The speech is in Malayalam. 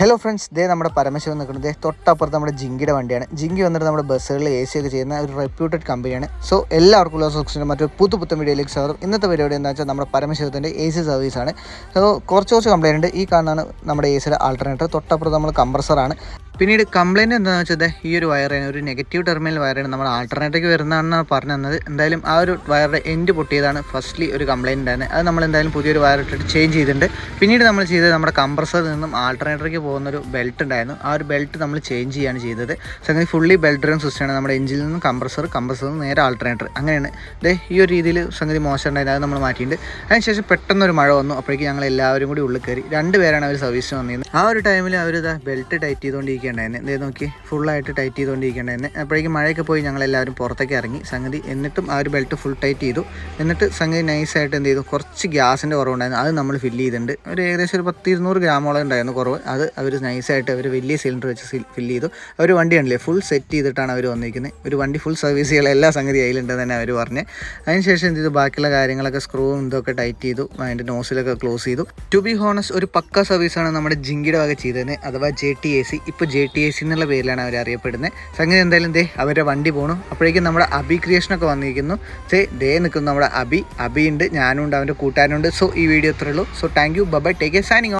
ഹലോ ഫ്രണ്ട്സ് ദേ നമ്മുടെ പരമശിവൻ നിൽക്കുന്നത്. ദേ തൊട്ടപ്പുറത്ത് നമ്മുടെ ജിങ്കിയുടെ വണ്ടിയാണ്. ജിങ്കി വന്നിട്ട് നമ്മുടെ ബസ്സുകളിൽ എ സി ഒക്കെ ചെയ്യുന്ന ഒരു റെപ്യൂട്ടഡ് കമ്പനിയാണ് സോ എല്ലാവർക്കും ഉള്ള സോക്സിന്റെ മറ്റൊരു പുതു പുത്തൻ വീഡിയോയിലേക്ക് സ്വാഗതം. ഇന്നത്തെ പരിപാടി എന്താ വെച്ചാൽ നമ്മുടെ പരമശിവത്തിന്റെ എ സി സർവീസാണ് സോ കുറച്ച് കുറച്ച് കംപ്ലൈന്റ് ഉണ്ട്. ഈ കാണുന്നതാണ് നമ്മുടെ എ സിയുടെ ആൾട്ടർനേറ്റർ തൊട്ടപ്പുറത്ത് നമ്മൾ കംപ്രസറാണ് പിന്നീട് കംപ്ലൈന്റ് എന്താണെന്ന് വെച്ചാൽ ഈ ഒരു വയറാണ് ഒരു നെഗറ്റീവ് ടെർമിനൽ വയറാണ് നമ്മൾ ആൾട്ടർനേറ്റീവ് വരുന്നതാണെന്നാണ് പറഞ്ഞു തന്നത്. എന്തായാലും ആ ഒരു വയറുടെ എൻഡ് പൊട്ടിയതാണ് ഫസ്റ്റ്ലി ഒരു കംപ്ലൈന്റ് ഉണ്ടായിരുന്നത് അത് നമ്മൾ എന്തായാലും പുതിയൊരു വയർ ഇട്ടിട്ട് ചേഞ്ച് ചെയ്തിട്ടുണ്ട്. പിന്നീട് നമ്മൾ ചെയ്തത് നമ്മുടെ കംപ്രസറിൽ നിന്നും ആൾട്ടർനേറ്ററിക്ക് പോകുന്ന ഒരു ബെൽറ്റ് ഉണ്ടായിരുന്നു. ആ ഒരു ബെൽറ്റ് നമ്മൾ ചേഞ്ച് ചെയ്യാണ് ചെയ്തത്. സംഗതി ഫുള്ളി ബെൽറ്റ് ഡ്രൈവ് സിസ്റ്റമാണ് നമ്മുടെ എഞ്ചിൽ നിന്നും കംപ്രസർ കംപ്രസറിൽ നിന്ന് നേരെ ആൾട്ടർനേറ്റർ അങ്ങനെയാണ്. ദേ ഈ ഒരു രീതിയിൽ സംഗതി മോശം ഉണ്ടായിരുന്നു അത് നമ്മൾ മാറ്റിയിട്ടുണ്ട്. അതിനുശേഷം പെട്ടെന്നൊരു മഴ വന്നു. അപ്പോഴേക്കും ഞങ്ങൾ എല്ലാവരും കൂടി ഉള്ളിൽ കയറി. രണ്ട് പേരാണ് അവർ സർവീസിന് വന്നിരുന്നത്. ആ ഒരു ടൈമിൽ അവർ ബെൽറ്റ് ടൈറ്റ് ചെയ്തുകൊണ്ടിരിക്കേണ്ടായിരുന്നു ഇതേ നോക്കി ഫുള്ളായിട്ട് ടൈറ്റ് ചെയ്തുകൊണ്ടിരിക്കേണ്ടതന്നെ അപ്പോഴേക്കും മഴയൊക്കെ പോയി ഞങ്ങൾ എല്ലാവരും പുറത്തേക്ക് ഇറങ്ങി. സംഗതി എന്നിട്ടും ആ ഒരു ബെൽറ്റ് ഫുൾ ടൈറ്റ് ചെയ്തു. എന്നിട്ട് സംഗതി നൈസായിട്ട് എന്ത് ചെയ്തു? കുറച്ച് ഗ്യാസിന്റെ കുറവുണ്ടായിരുന്നു. അത് നമ്മൾ ഫില്ല് ചെയ്തിട്ടുണ്ട്. ഒരു ഏകദേശം ഒരു പത്ത് ഇരുന്നൂറ് ഗ്രാമോളം ഉണ്ടായിരുന്നു കുറവ്. അത് അവർ നൈസായിട്ട് അവർ വലിയ സിലിണ്ടർ വെച്ച് ഫില്ല് ചെയ്തു. അവർ വണ്ടി ഉണ്ടല്ലേ ഫുൾ സെറ്റ് ചെയ്തിട്ടാണ് അവർ വന്നിരിക്കുന്നത്. ഒരു വണ്ടി ഫുൾ സർവീസ് ചെയ്യാൻ എല്ലാ സംഗതി അതിലുണ്ടെന്ന് തന്നെ അവർ പറഞ്ഞ്. അതിനുശേഷം എന്ത് ചെയ്തു? ബാക്കിയുള്ള കാര്യങ്ങളൊക്കെ സ്ക്രൂവും ഇതൊക്കെ ടൈറ്റ് ചെയ്തു. അതിന്റെ നോസിലൊക്കെ ക്ലോസ് ചെയ്തു. ടു ബി ഹോണസ് ഒരു പക്ക സർവീസാണ് നമ്മുടെ ജിങ്കിയുടെ വക ചെയ്തത്. അഥവാ ജെ ടി എ സി ഇപ്പോൾ ജെ ടി എ സി എന്നുള്ള പേരിലാണ് അവർ അറിയപ്പെടുന്നത്. സംഗതി എന്തായാലും ദേ അവരുടെ വണ്ടി പോണു. അപ്പോഴേക്കും നമ്മുടെ അബി ക്രിയേഷനൊക്കെ വന്നിരിക്കുന്നു. സേ ദേ നിൽക്കുന്നു നമ്മുടെ അബി. അബി ഉണ്ട് ഞാനും ഉണ്ട് അവന്റെ കൂട്ടുകാരനുണ്ട് സോ ഈ വീഡിയോ ഇത്രയുള്ളൂ so thank you bye take a signing